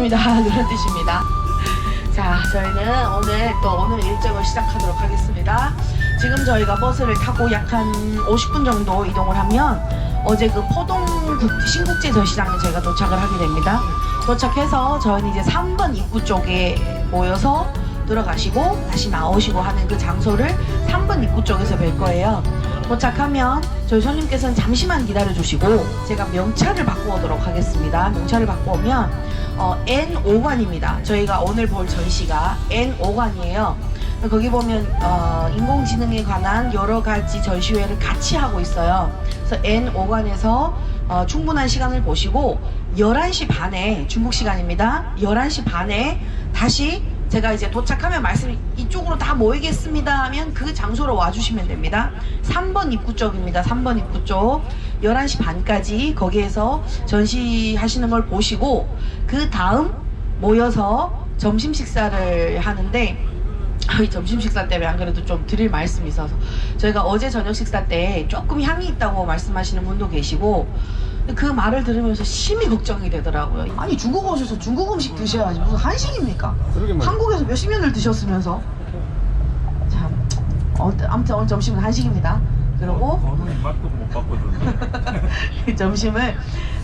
아침입니다. 그런 뜻입니다. 자, 저희는 오늘 또 오늘 일정을 시작하도록 하겠습니다. 지금 저희가 버스를 타고 약 한 50분 정도 이동을 하면 어제 그 포동 국- 신국제 전시장에 저희가 도착을 하게 됩니다. 도착해서 저희는 이제 3번 입구 쪽에 모여서 들어가시고 다시 나오시고 하는 그 장소를 3번 입구 쪽에서 뵐 거예요. 도착하면 저희 손님께서는 잠시만 기다려 주시고 제가 명찰을 바꾸도록 하겠습니다. 명찰을 바꾸면 어, N5관입니다. 저희가 오늘 볼 전시가 N5관이에요. 거기 보면 어, 인공지능에 관한 여러 가지 전시회를 같이 하고 있어요. 그래서 N5관에서 어, 충분한 시간을 보시고 11시 반에 중국 시간입니다. 11시 반에 다시 제가 이제 도착하면 말씀 이쪽으로 다 모이겠습니다 하면 그 장소로 와주시면 됩니다. 3번 입구 쪽입니다. 3번 입구 쪽 11시 반까지 거기에서 전시하시는 걸 보시고 그 다음 모여서 점심 식사를 하는데 점심 식사 때문에 안 그래도 좀 드릴 말씀이 있어서 저희가 어제 저녁 식사 때 조금 향이 있다고 말씀하시는 분도 계시고 그 말을 들으면서 심히 걱정이 되더라고요. 아니 중국 오셔서 중국 음식 드셔야지 무슨 한식입니까? 그러게 말이야. 한국에서 몇십 년을 드셨으면서 참 어, 아무튼 오늘 점심은 한식입니다. 그리고 저는 입맛도 못 바꿔줬는데 점심을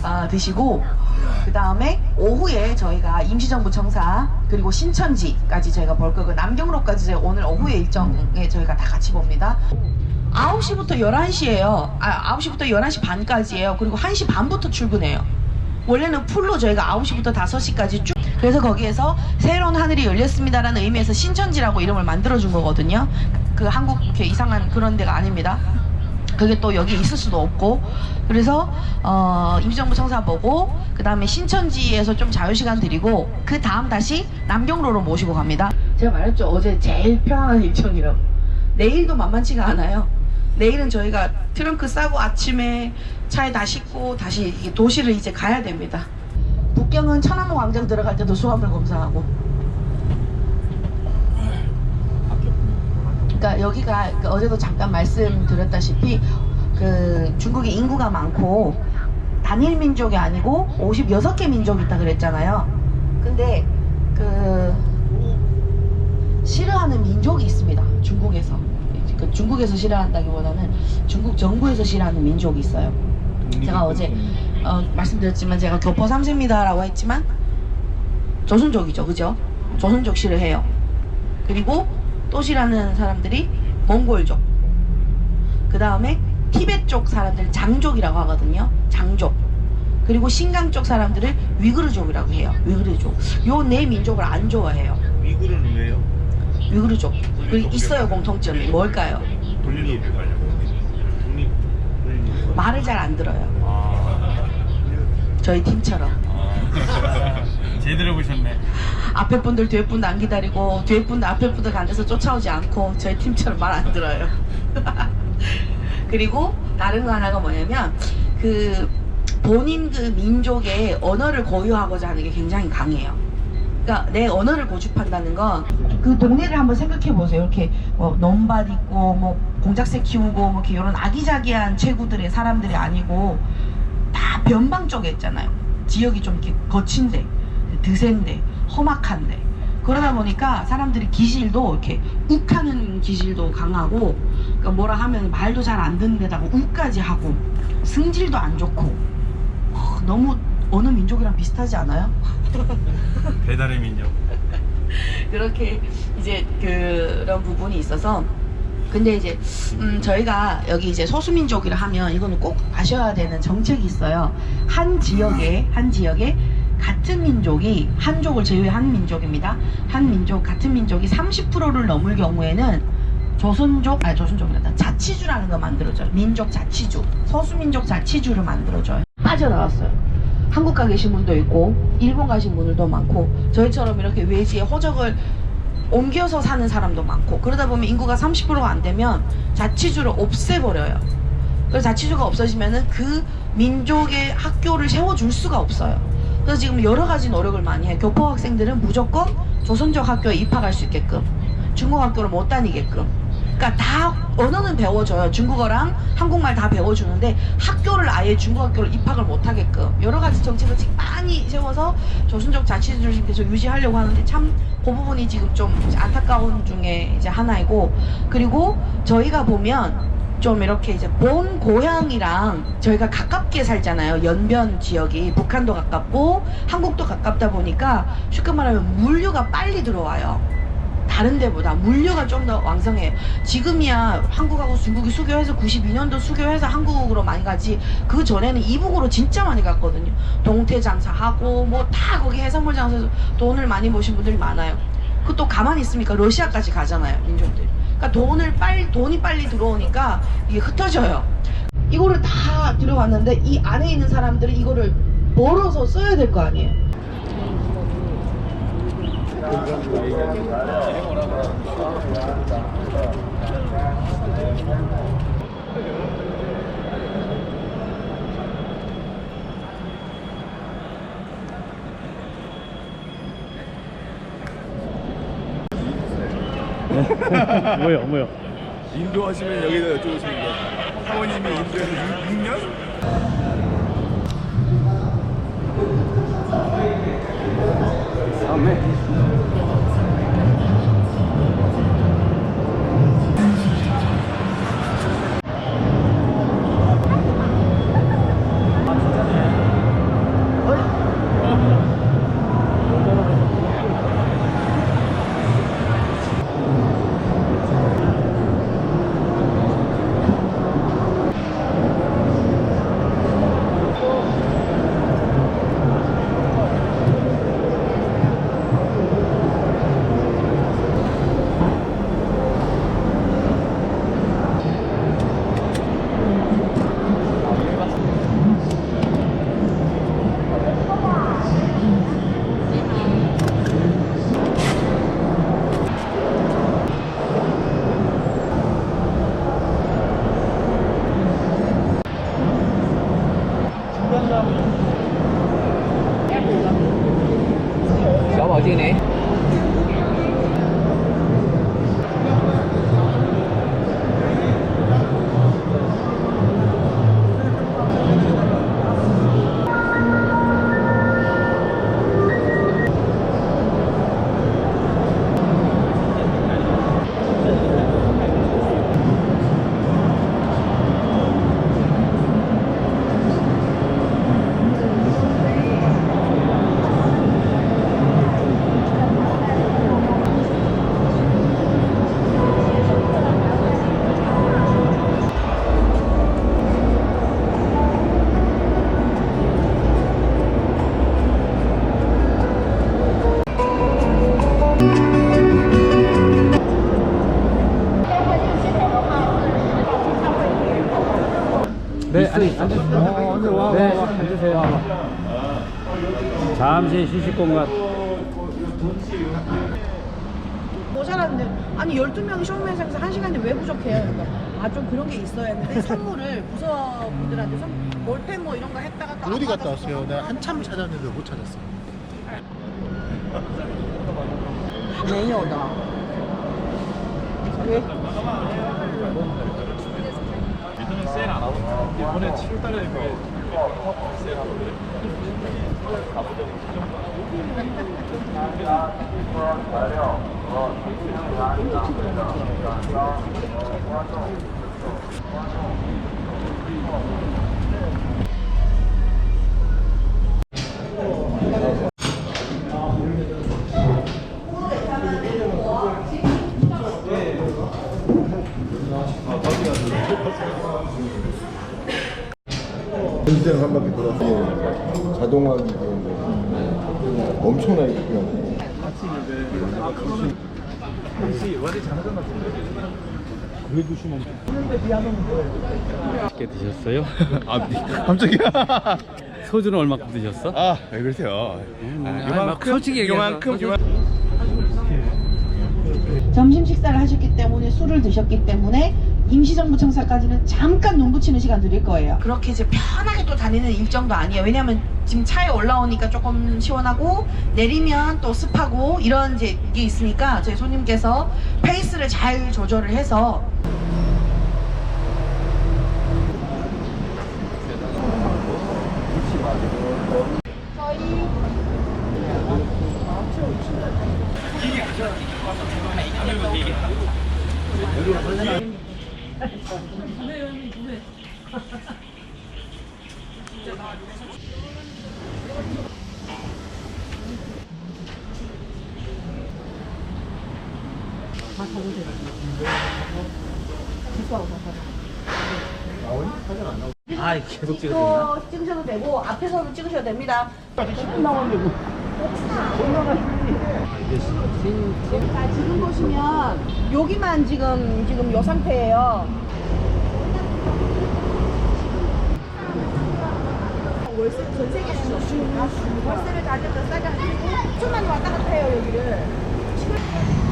아, 드시고 그 다음에 오후에 저희가 임시정부 청사 그리고 신천지까지 저희가 볼 거고 남경로까지 저희 오늘 오후에 일정에 저희가 다 같이 봅니다. 9시부터 11시예요. 아, 9시부터 11시 반까지예요. 그리고 1시 반부터 출근해요. 원래는 풀로 저희가 9시부터 5시까지 쭉 그래서 거기에서 새로운 하늘이 열렸습니다라는 의미에서 신천지라고 이름을 만들어 준 거거든요. 그 한국 이렇게 이상한 그런 데가 아닙니다. 그게 또 여기 있을 수도 없고 그래서 어, 임시정부 청사 보고 그 다음에 신천지에서 좀 자유시간 드리고 그 다음 다시 남경로로 모시고 갑니다 제가 말했죠 어제 제일 편안한 일정이라고 내일도 만만치가 않아요 내일은 저희가 트렁크 싸고 아침에 차에 다 싣고 다시 도시를 이제 가야 됩니다 북경은 천안문 광장 들어갈 때도 수화물 검사하고 그러니까 여기가 그 어제도 잠깐 말씀드렸다시피 그 중국이 인구가 많고 단일 민족이 아니고 56개 민족이 있다 그랬잖아요. 근데 그 싫어하는 민족이 있습니다. 중국에서. 그 중국에서 싫어한다기보다는 중국 정부에서 싫어하는 민족이 있어요. 제가 어제 어, 말씀드렸지만 제가 교포 3세입니다라고 했지만 조선족이죠, 그죠? 조선족 싫어해요. 그리고 또 싫어하는 사람들이 몽골족. 그 다음에 쪽 사람들 장족이라고 하거든요. 장족. 그리고 신강 쪽 사람들을 위그르족이라고 해요. 위그르족. 요 네 민족을 안 좋아해요. 미국은 왜요? 위그르족. 그 있어요 공통점이 뭘까요? 독립 말을 잘 안 들어요. 아, 저희 팀처럼. 아. 제대로 보셨네 앞에 분들 뒤에 분들 안 기다리고 뒤에 분들 앞에 분들 앉아서 쫓아오지 않고 저희 팀처럼 말 안 들어요. 그리고 다른 거 하나가 뭐냐면 그 본인 그 민족의 언어를 고유하고자 하는 게 굉장히 강해요. 그러니까 내 언어를 고집한다는 건 그 동네를 한번 생각해 보세요. 이렇게 뭐 넘밭 있고 뭐 공작새 키우고 뭐 이렇게 이런 아기자기한 체구들의 사람들이 아니고 다 변방 쪽에 있잖아요. 지역이 좀 이렇게 거친데 드센데 험악한데 그러다 보니까 사람들이 기질도 이렇게 욱하는 기질도 강하고 그러니까 뭐라 하면 말도 잘 안 듣는 데다가 욱까지 하고 승질도 안 좋고 어, 너무 어느 민족이랑 비슷하지 않아요? 배달의 민족 그렇게 이제 그런 부분이 있어서 근데 이제 음 저희가 여기 이제 소수민족이라 하면 이거는 꼭 아셔야 되는 정책이 있어요. 한 지역에 한 지역에 같은 민족이 한족을 제외 한 민족입니다. 한 민족 같은 민족이 30%를 넘을 경우에는 조선족 아니 조선족이란다 자치주라는 거 만들어줘요. 민족 자치주 소수민족 자치주를 만들어줘요. 빠져나왔어요. 한국 가 계신 분도 있고 일본 가신 분들도 많고 저희처럼 이렇게 외지에 호적을 옮겨서 사는 사람도 많고 그러다 보면 인구가 30%가 안 되면 자치주를 없애버려요. 그래서 자치주가 없어지면은 그 민족의 학교를 세워줄 수가 없어요. 그래서 지금 여러 가지 노력을 많이 해요. 교포 학생들은 무조건 조선족 학교에 입학할 수 있게끔 중국 학교를 못 다니게끔 그러니까 다 언어는 배워줘요. 중국어랑 한국말 다 배워주는데 학교를 아예 중국 학교를 입학을 못하게끔 여러 가지 정책을 지금 많이 세워서 조순적 자치주의께서 유지하려고 하는데 참 그 부분이 지금 좀 안타까운 중에 이제 하나이고 그리고 저희가 보면 좀 이렇게 이제 본 고향이랑 저희가 가깝게 살잖아요. 연변 지역이 북한도 가깝고 한국도 가깝다 보니까 쉽게 말하면 물류가 빨리 들어와요. 다른 데보다 물류가 좀 더 왕성해요. 지금이야 한국하고 중국이 수교해서 92년도 수교해서 한국으로 많이 가지 그 전에는 이북으로 진짜 많이 갔거든요. 동태 장사하고 뭐 다 거기 해산물 장사에서 돈을 많이 버신 분들이 많아요. 그것도 가만히 있으니까 러시아까지 가잖아요 민족들이. 그러니까 돈을 빨리 돈이 빨리 들어오니까 이게 흩어져요. 이거를 다 들어왔는데 이 안에 있는 사람들이 이거를 벌어서 써야 될 거 아니에요. 뭐요 뭐요? 인도 하시면 여기다 여쭤보시면 돼요. 사모님이 인도에서 6, 년 Amém. 네, 아니, 앉으세요. 네, 앉으세요. 잠시 휴식 공간. 모자랐는데 아니 12명이 쇼맨상에서 한 시간이 왜 부족해요? 아 좀 그런 게 있어야 했는데 선물을 부서분들한테 선 볼펜 뭐 이런 거 했다가 또 어디 안 갔다. 왔어요? 내가 한참 찾았는데 못 찾았어. 没有的。왜? 이번에 7월달에 세일하는데. 전 시장 한 바퀴 돌았어요. 자동화기 뭐 엄청나게 바뀌었네. 맛있게 드셨어요? 아, 깜짝이야. 소주는 얼마큼 드셨어? 아, 왜 그러세요? 아, 아니, 막 솔직히 얘기해서. 요만큼, 솔직히. 요만큼. 점심 식사를 하셨기 때문에 술을 드셨기 때문에 임시정부 청사까지는 잠깐 눈 붙이는 시간 드릴 거예요. 그렇게 이제 편하게 또 다니는 일정도 아니에요. 왜냐면 지금 차에 올라오니까 조금 시원하고 내리면 또 습하고 이런 이제 게 있으니까 저희 손님께서 페이스를 잘 조절을 해서 아, 계속 찍어. 또 찍으셔도 되고 앞에서도 찍으셔도 됩니다. 자 지금 보시면 여기만 지금 지금 요 상태예요. 월세 전 세계에서 월세를 다들 더 싸게 하시고 좀만 왔다 갔다 해요 여기를.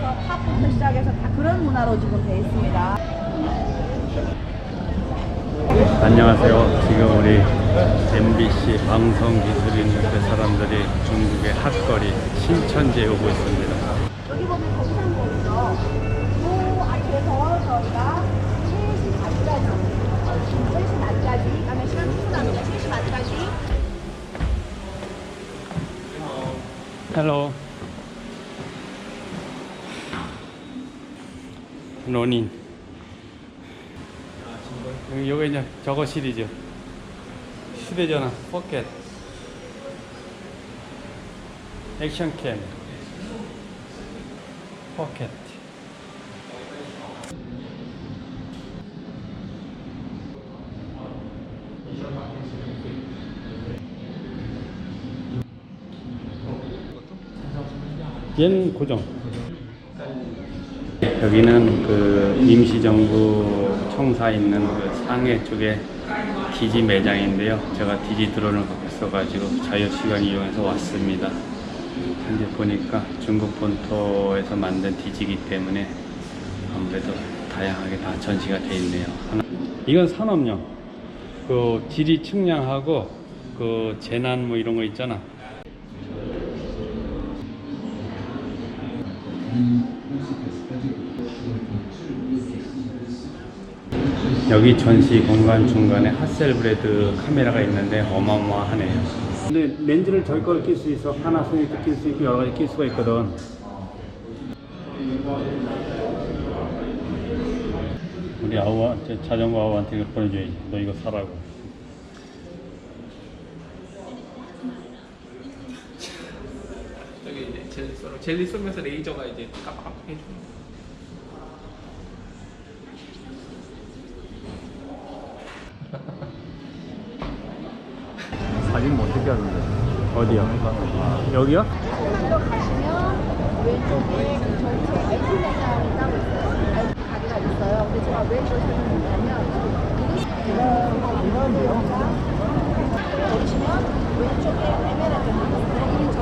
팝부터 시작해서 다 그런 문화로 지금 돼 있습니다. 안녕하세요. 지금 우리 MBC 방송기술인협회 사람들이 중국의 핫거리 신천지에 오고 있습니다. 여기 보면 보이죠? 이 앞에서 저희가 3시 반까지 3시 반까지 그다음에 시간 충분합니다. 3시 반까지 헬 로. 로닌. 여기 이제 저거 시리즈. 휴대전화 포켓. 액션캠. 포켓. 얘는 고정. 여기는 그 임시정부 청사 있는 그 상해 쪽에 기지 매장인데요. 제가 디지 드론을 갖고 있어가지고 자유시간 이용해서 왔습니다. 현재 보니까 중국 본토에서 만든 디지기 때문에 아무래도 다양하게 다 전시가 돼 있네요. 이건 산업용. 그 지리 측량하고 그 재난 뭐 이런 거 있잖아. 여기 전시 공간 중간에 핫셀브레드 카메라가 있는데 어마어마하네요. 근데 렌즈를 걸낄수 있어. 파나소닉도 낄수 있고 여러 가지 낄 수가 있거든. 우리 아우와 저 자전거 아우한테 이거 보내줘야지. 너 이거 사라고. 저기 이제 젤리 쏘 젤리 쏘면서 레이저가 이제 깜빡깜빡 해주는 하는데? 어디요? 여기요? 가시면 왼쪽에 따로 있어요. IT 가게가 있어요. 근데 제가 왜 이걸 설명드리냐면 이것이 보시면 왼쪽에 에메랄드 여기는 저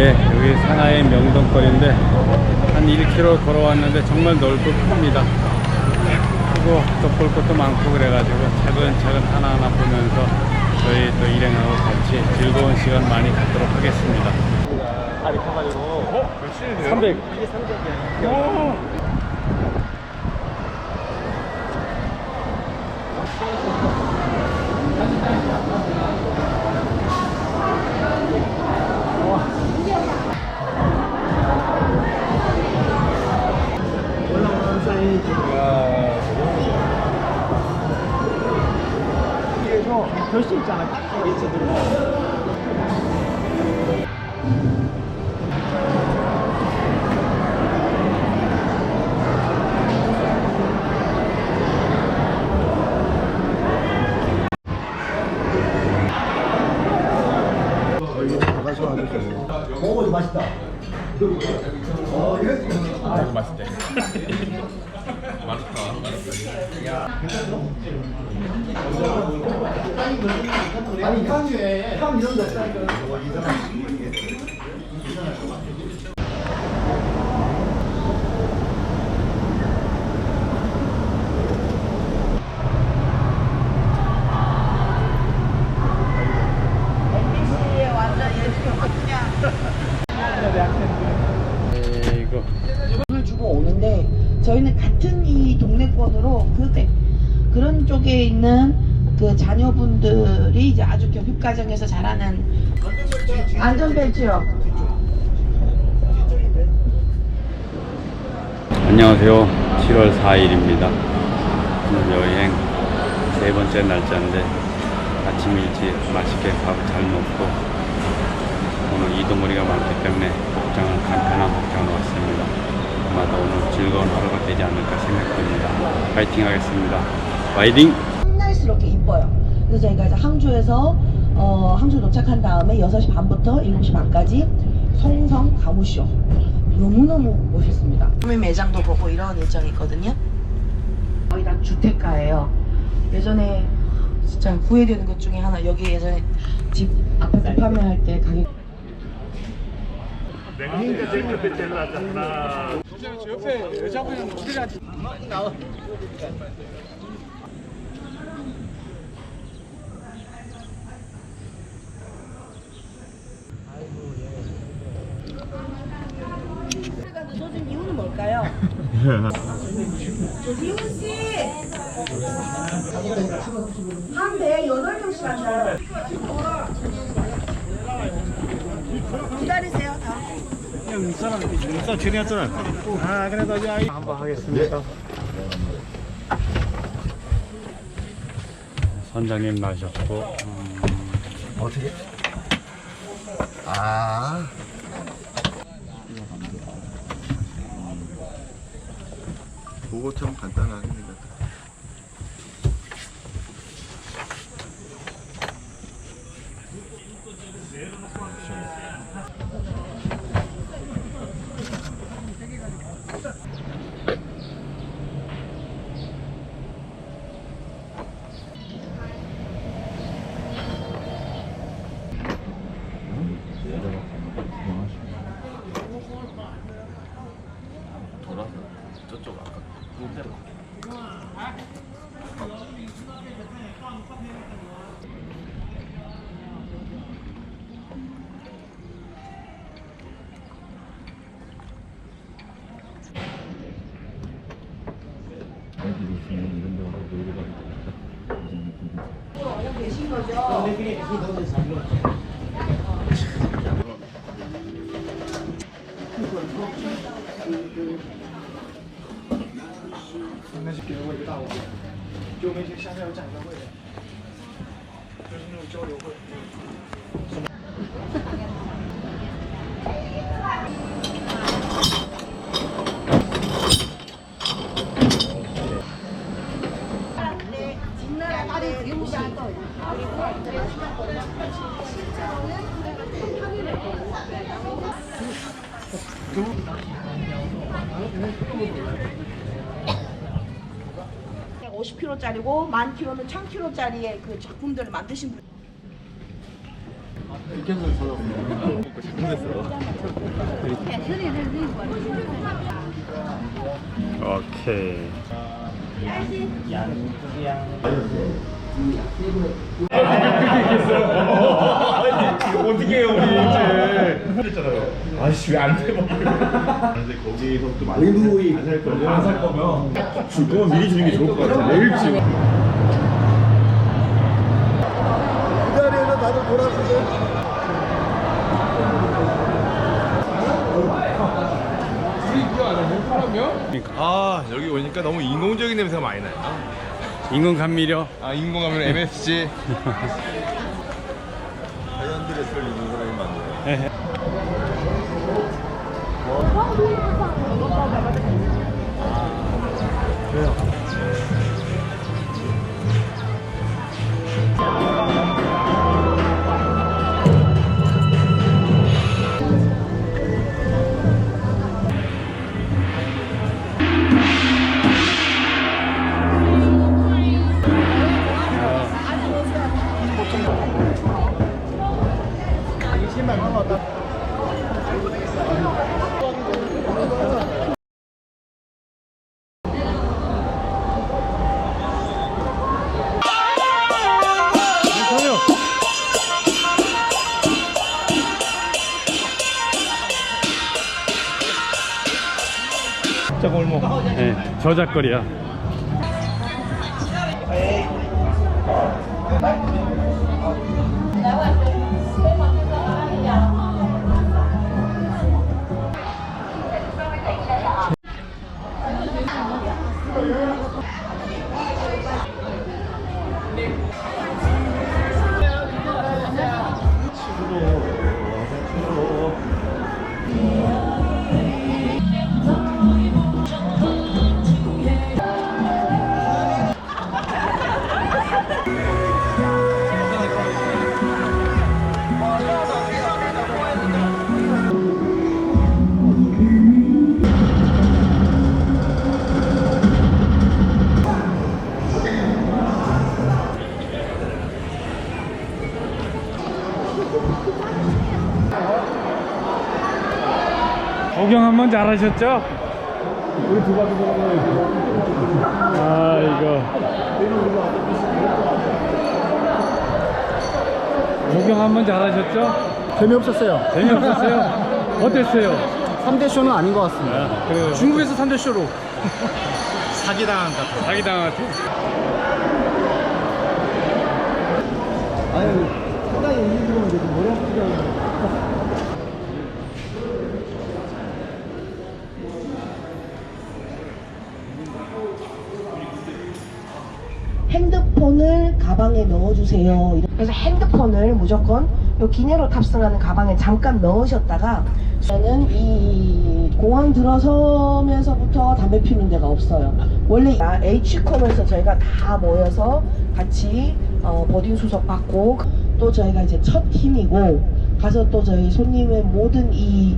예, 여기 상하이 명동거리인데 한 1km 걸어왔는데 정말 넓고 큽니다. 크고 또 볼 것도 많고 그래가지고 차근차근 하나하나 보면서 저희 또 일행하고 같이 즐거운 시간 많이 갖도록 하겠습니다. 300. 올라오는 위에서 별수 있잖아. 이렇게 들어. 먹어도 맛있다. 이거 맛있대. 아니 향, 향 이런 거 없다니까. MBC에 완전 예술이었거든요. 이거 돈을 주고 오는데 저희는 같은 이 동네권으로 그때 그런 쪽에 있는 그 자녀분들이 이제 아주 교육 과정에서 자라는 안전벨트요. 안녕하세요. 7월 4일입니다. 오늘 여행 세 번째 날짜인데 아침 일찍 맛있게 밥 잘 먹고 오늘 이동거리가 많기 때문에 복장을 간편한 복장으로 왔습니다. 아마도 오늘 즐거운 하루가 되지 않을까 생각됩니다. 파이팅 하겠습니다. 파이팅! 한날스럽게 이뻐요. 그래서 저희가 이제 항주에서 어, 항주 도착한 다음에 6시 반부터 7시 반까지 송성 가무쇼 너무너무 멋있습니다. 구매 매장도 보고 이런 일정이 있거든요. 거의 다 주택가예요. 예전에 진짜 후회되는 것 중에 하나 여기 예전에 집 아파트 판매할 때 가격 쏟은 이유는 뭘까요? 조지훈 씨! 한 배에 8명씩 앉아요. 기다리세요, 다. 아, 그래도 아이 한번 하겠습니다. 선장님 나셨고 음, 어떻게? 아. 그거처럼 간단하게 생겼다. 돌아서 저쪽 아까 그대로 그냥 50kg짜리고 만 킬로는 1000kg짜리의 그 작품들을 만드신 분. 이제 했잖아요 아씨 왜안 돼? 근데 거기서 또 많이 안살 거면 안살 거면 줄 거면 미리 주는 게 좋을 것 같아 내일 지금 아 여기 오니까 너무 인공적인 냄새가 많이 나요. 인공 감미료. 아 인공하면 MSG. 자연들의 설 입는 사람이 많네요. 진짜 저작거리야. 구경 한번 잘하셨죠? 우리 두 바퀴 아 이거 구경 한번 잘하셨죠? 재미없었어요. 재미없었어요? 어땠어요? 3대 쇼는 아닌 것 같습니다. 그래요. 중국에서 3대 쇼로 사기당한 것 같아요. 사기당한 것 같아. 아유, 상당히 있는 거 보면 좀 어렵지가 핸드폰을 가방에 넣어주세요. 그래서 핸드폰을 무조건 요 기내로 탑승하는 가방에 잠깐 넣으셨다가 저는 이 공항 들어서면서부터 담배 피우는 데가 없어요. 원래 H컴에서 저희가 다 모여서 같이 어, 보딩 수속 받고 또 저희가 이제 첫 팀이고 가서 또 저희 손님의 모든 이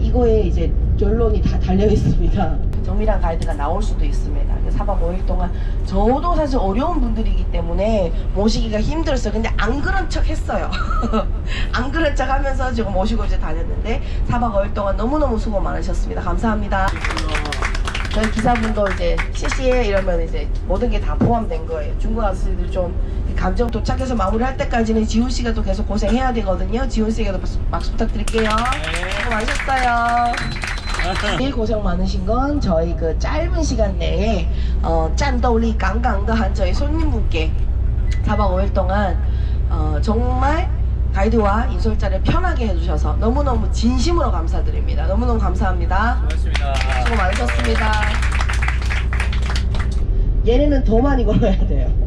이거에 이제 결론이 다 달려 있습니다. 정밀한 가이드가 나올 수도 있습니다. 4박 5일 동안 저도 사실 어려운 분들이기 때문에 모시기가 힘들었어요. 근데 안 그런 척 했어요. 안 그런 척 하면서 지금 모시고 이제 다녔는데 4박 5일 동안 너무너무 수고 많으셨습니다. 감사합니다. 저희 기사분도 이제 CC에 이러면 이제 모든 게 다 포함된 거예요. 중국 아저씨들 좀 감정 도착해서 마무리할 때까지는 지훈 씨가 또 계속 고생해야 되거든요. 지훈 씨에게도 박수, 박수 부탁드릴게요. 수고 많으셨어요. 제일 고생 많으신 건 저희 그 짧은 시간 내에 어, 짠더리 강강더한 저희 손님분께 4박 5일 동안 어, 정말 가이드와 인솔자를 편하게 해주셔서 너무너무 진심으로 감사드립니다. 너무너무 감사합니다. 고맙습니다. 수고 많으셨습니다. 얘네는 더 많이 걸어야 돼요.